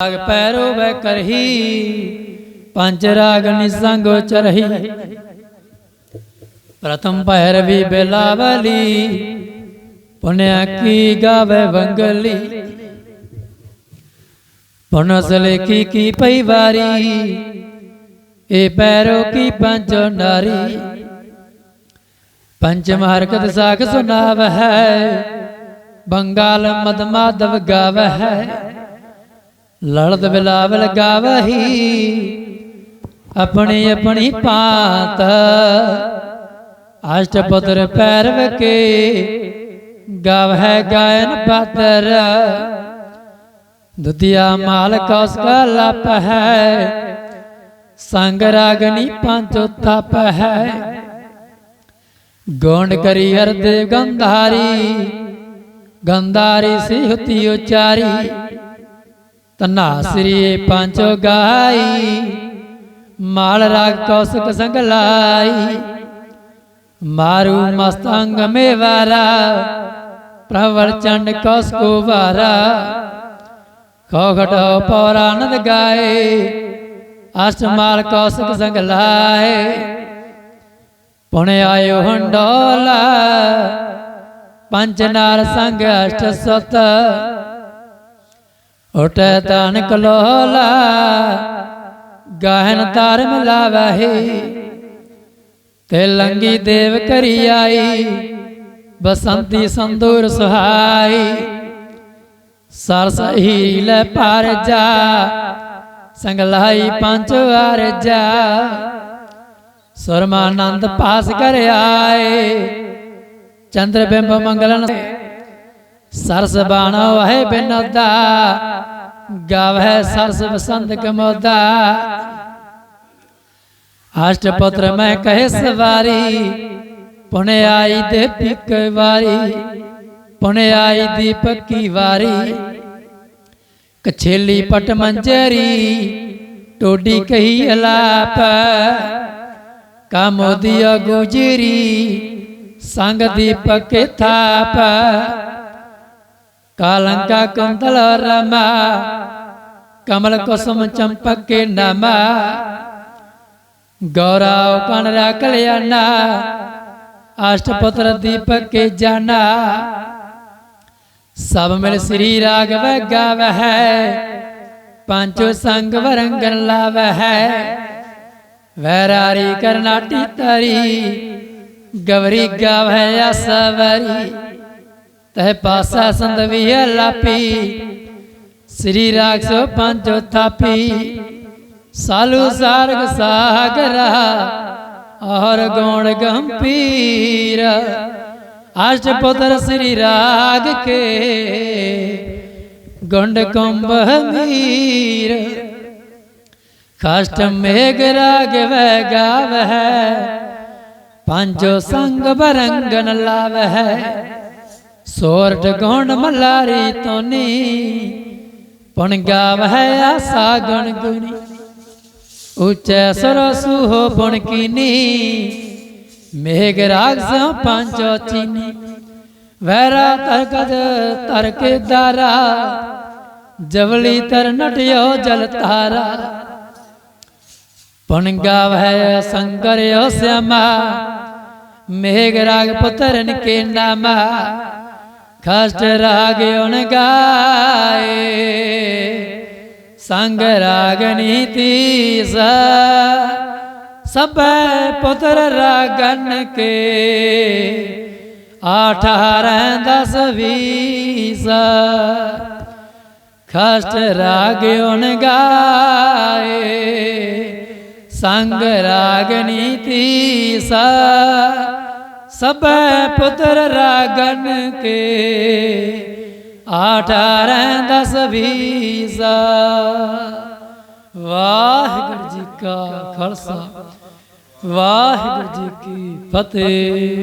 ਰਾਗ ਪੈਰੋ ਬੈ ਕਰਹੀ ਪੰਜ ਰਾਗ ਨਿਸੰਗੋ ਚਰਹੀ ਪ੍ਰਥਮ ਭੈਰਵੀ ਬੇਲਾਵਲੀ ਪੁਨਿਆ ਕੀ ਗਾਵੇ ਵੰਗਲੀ ਪੁਨਸ ਲੇਖੀ ਕੀ ਪਈ ਵਾਰੀ ਇਹ ਪੈਰੋ ਕੀ ਪੰਜੋ ਨਾਰੀ ਪੰਚਮ ਹਰਕਤ ਸਾਖ ਸੁਨਾਵ ਹੈ ਬੰਗਾਲ ਮਦ ਮਾਧਵ ਗਾਵ ਹੈ ਲੜਦ ਬਿਲਾਵਲ ਗਾਵਹੀ, ਆਪਣੀ ਆਪਣੀ ਪਾਤ ਅਸ਼ਟਪੁੱਤਰ ਪੈਰਵ ਕੇ ਗਾਵਹਿ ਗਾਇਨ ਪਾਤਰ। ਦੁਤੀਆ ਮਾਲ ਕੌਸ ਕਾ ਲਪ ਹੈ, ਸੰਗ ਰਾਗਨੀ ਪੰਚੋ ਤਪ ਹੈ। ਗੋਂਡ ਕਰੀ ਹਰਦੇ ਗੰਧਾਰੀ ਗੰਧਾਰੀ ਸਿਹਤੀ ਉਚਾਰੀ। तना श्री पंच गाई माल राग कौशक संग लाई मारू मस्तंग मेवारा प्रवर चंड कौशको बारा खोघट पौरानंद गाए अष्ट माल कौशक संग लाए पुण आयो हंडोला पंच नार संग अष्ट सत्तर ਉਟੈ ਤਨ ਕਲੋਲਾ, ਗਾਹਨ ਤਾਰ ਮਿਲਾਵਹਿ। ਤੇ ਲੰਗੀ ਦੇਵ ਕਰੀ ਆਈ, ਬਸੰਤੀ ਸੰਦੂਰ ਸੁਹਾਈ। ਸਰਸ ਹੀ ਲੈ ਪਾਰ ਜਾ, ਸੰਗਲਾਈ ਪੰਜ ਵਾਰ ਜਾ। ਸਰਮਾਨੰਦ ਪਾਸ ਕਰ ਆਏ, ਚੰਦਰ ਬਿੰਬ ਮੰਗਲਨ ਸਰਸ ਬਾਣੋ ਹੈ ਬਿਨੋਦਾ ਗਾਵੈ ਸਰਸ ਬਸੰਤ ਕਮੋਦਾ। ਅਸ਼ਟਪੁੱਤਰ ਮੈਂ ਕਹੇ ਸਵਾਰੀ, ਪੁਣ ਆਈ ਦੇ ਪਿਕ ਵਾਰੀ, ਪੁਣੇ ਆਈ ਦੀ ਪੱਕੀ ਵਾਰੀ। ਕਛੇਲੀ ਪਟ ਮੰਜਰੀ, ਟੋਡੀ ਕਹੀ ਅਲਾਪ। ਕਾਮੋਦੀਆ ਗੁਜਰੀ ਸੰਗ ਦੀਪਕ कालंका कुंतल रमा कमल कुसुम चंपक के नमा, गौरव कनरा कल्याणा अष्टपुत्र दीपक के जाना। सब मिल श्री राघव गाव है पाँचों संग वरंग लाव है वैरारी करनाटी तारी, गवरी गाव है या सवरी ਤਹ ਪਾਸਾ ਸੰਦਵੀ ਲਾਪੀ। ਸ੍ਰੀ ਰਾਗ ਸੋ ਪੰਜੋ ਥਾਪੀ। ਸਾਲੂ ਸਾਰਗ ਸਾਗਰਾ, ਔਰ ਗੋਣ ਗੰਭੀਰ। ਅਸ਼ਟਪੁੱਤਰ ਸ੍ਰੀ ਰਾਗ ਕੇ, ਗੁੰਡ ਕੁੰਭ ਮੀਰ ਕਸ਼ਟ ਮੇਘ ਰਾਗ ਵੈ ਗਾਵਹਿ, ਪੰਜੋ ਸੰਗ ਬਰੰਗਨ सोरट गुण मलारी तोनी पण गाव है आशा गण गुणी उच्च सर सुहो पण कीनी मेघ राग से पांचो चीनी वैरा तरक तरक दारा जवली तर नटियो जल तारा पण गाव है शंकर श्यामा मेघ राग पुतरन के नामा ਖਸਟ ਰਾਗ ਉਨ ਗਾਏ ਸੰਗ ਰਾਗ ਨੀਤੀ ਸਾ ਸਭੈ ਪੁੱਤਰ ਰਾਗਨ ਕੇ ਅਠਾਰਹ ਦਸ ਵੀਸ ਖਸਟ ਰਾਗ ਉਨ ਗਾਏ ਸੰਗ ਰਾਗ ਨੀਤੀ ਸਾ सब पुत्र रागन के अठारह दस बीस। वाहगुरु जी का खालसा। वाहगुरु जी की फतेह।